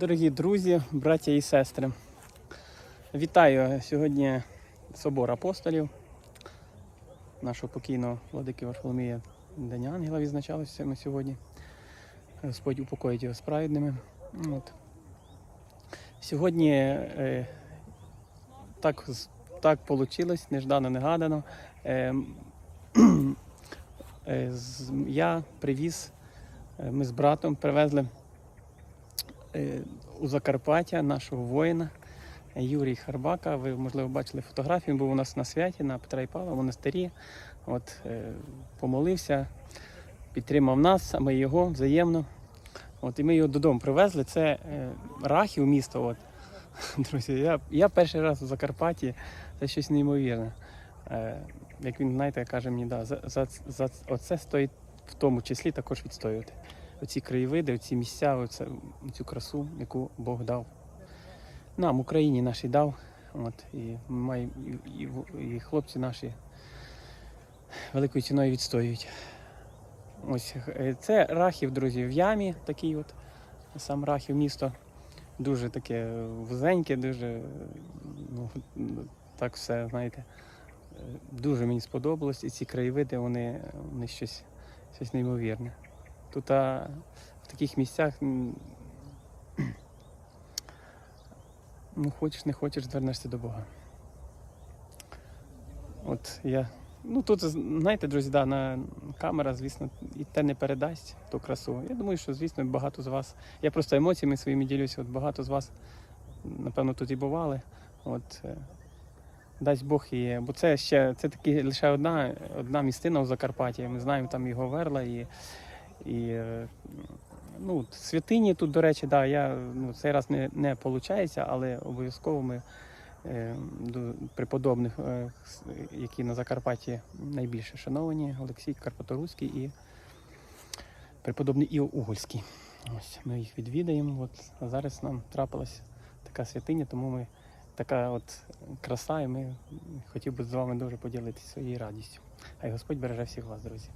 Дорогі друзі, браття і сестри, вітаю сьогодні собор апостолів, нашого покійного владики Варфоломія День Ангела відзначалося ми сьогодні. Господь упокоїть його справедними. От. Сьогодні е, так, так вийшло, неждано, негадано. Е, е, я привіз, е, ми з братом привезли у Закарпаття нашого воїна е, Юрій Харбака. Ви, можливо, бачили фотографію. Він був у нас на святі на Петра і Павла в монастирі. От, е, помолився, підтримав нас, а ми його взаємно. От, і ми його додому привезли. Це е, Рахів місто. От. Друзі, я, я перший раз у Закарпатті, це щось неймовірне. Е, як він, знаєте, каже мені, да, за, за, за оце стоїть в тому числі також відстоювати оці краєвиди, оці місця, оце, цю красу, яку Бог дав. Нам, Україні нашій дав. От, і, і, і, і хлопці наші великою ціною відстоюють. Ось е, це Рахів, друзі, в ямі такий от. Сам Рахів місто. Дуже таке вузеньке, дуже ну, так все, знаєте. е, Дуже мені сподобалось. І ці краєвиди, вони, вони щось, щось неймовірне. Тут а, в таких місцях, ну, хочеш, не хочеш, звернешся до Бога. От я. Ну тут, знаєте, друзі, да, на камера, звісно, і те не передасть ту красу. Я думаю, що, звісно, багато з вас. Я просто емоціями своїми ділюся. От багато з вас, напевно, тут і бували. От, е, дасть Бог і. Бо це ще це таки лише одна, одна містина у Закарпатті. Ми знаємо там і Говерла, і, і ну, святині тут, до речі, да, я ну, цей раз не, не виходить, але обов'язково ми е, до преподобних, е, які на Закарпатті найбільше шановані, Олексій Карпаторуський і преподобний Іо Угольський. Ось ми їх відвідаємо. От, а зараз нам трапилась така святиня, тому ми така от краса, і ми хотів би з вами дуже поділитися своєю радістю. Хай Господь береже всіх вас, друзі.